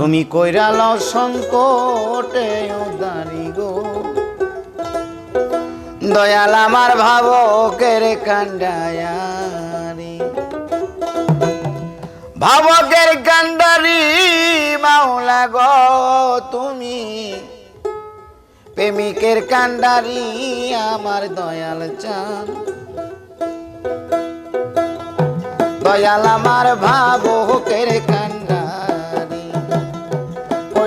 তুমি কইরাল সংকটে উদারি গো। দয়াল আমার ভাবকের কান্ডায়ারি ভাবকের কান্ডারি মাওলা গো তুমি। প্রেমিকের কান্ডারি আমার দয়াল চান। দয়াল আমার ভাবকের কান্ডারি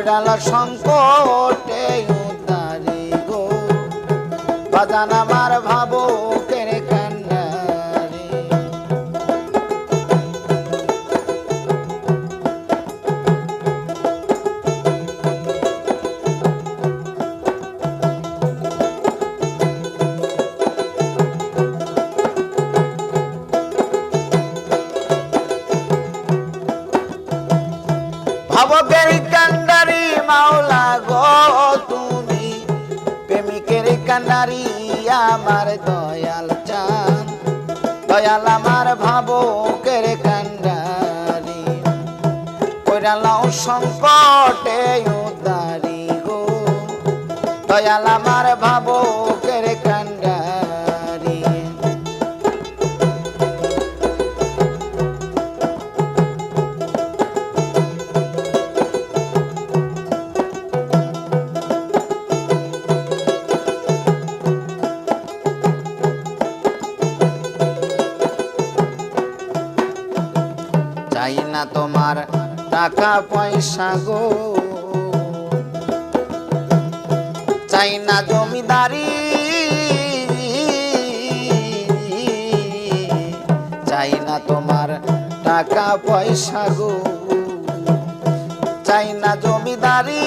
কোডাল সংকটে উদ্ধারি গো। বাজান আমার ভাবকের কান্ডারি ভাবকের কান্ডারি আমার দয়াল চান। দয়াল আমার ভাবুকের কান্ডারি। কইরালাও সংকটে উদারি গো। দয়াল আমার ভাবকের টাকা পয়সা গো। চাই না জমিদারি, চাই না তোমার টাকা পয়সা গো। চাই না জমিদারি,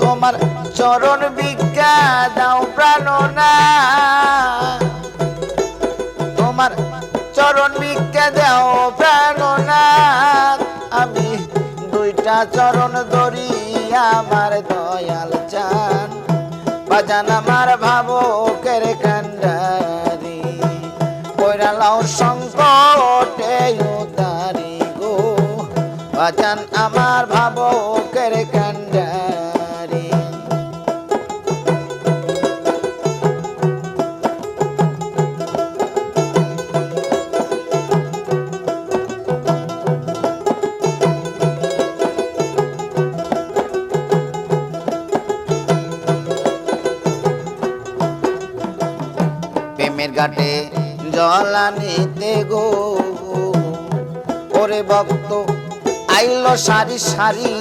তোমার চরণ বিজ্ঞা দাও প্রাণনা। চরণ বিজ্ঞা দাও প্রাণনা আমি দুইটা চরণ ধরি, আমার দয়াল চান। বাজান আমার ভাবকের কান্ডারি কইরালাও সংকটে উদারি গো। বাজান আমার ভাবকের ঘাটে জলানিতে গো। ওরে ভক্ত, আইলো সারি সারি।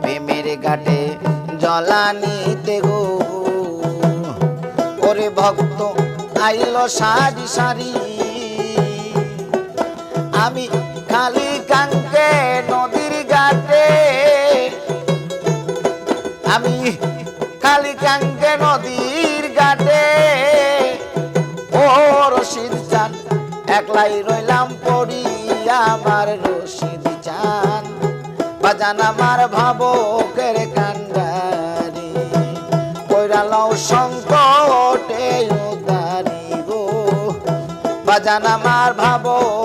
প্রেমের ঘাটে জলানিতে গো। ওরে ভক্ত, আইলো সারি সারি। আমি খালি কাঙ্কে নদীর ঘাটে। আমি একলাই রইলাম পড়িয়া আমার রশিদ চান। বাজান আমার ভাবকের কান্ডারি কইরালাও সংকটে উদারি গো। বাজান আমার ভাবকের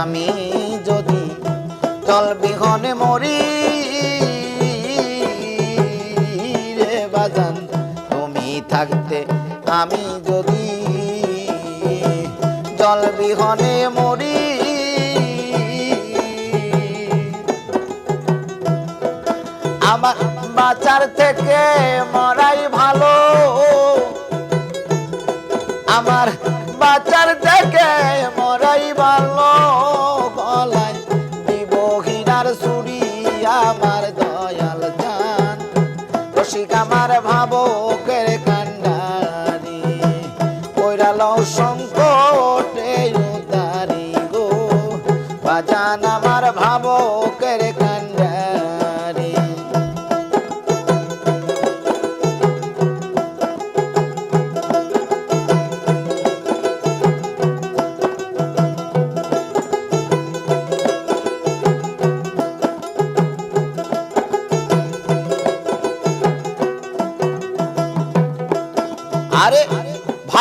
আমি যদি জল বিহনে মরি রে বাজান, তুমি থাকতে আমি যদি জল বিহনে মরি। আমার বাঁচার থেকে মরাই ভালো। আমার বাচ্চার থেকে মরাই রসিক আমার ভাবকের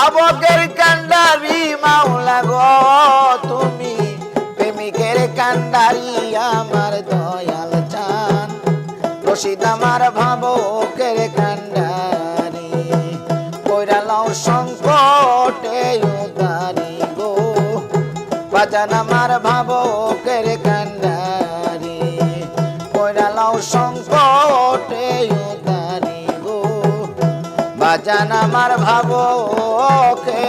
ভাবকের কান্ডারি মাওলা গো, তুমি প্রেমিকের কান্ডারি আমার দয়াল চান। রশিদ আমার ভাবকের কান্ডারি, কইরালাও সংকটে উদারি গো। বাজান আমার ভাবকের কান্ডারি, কইরালাও সংকটে উদারি জান আমার ভাবকে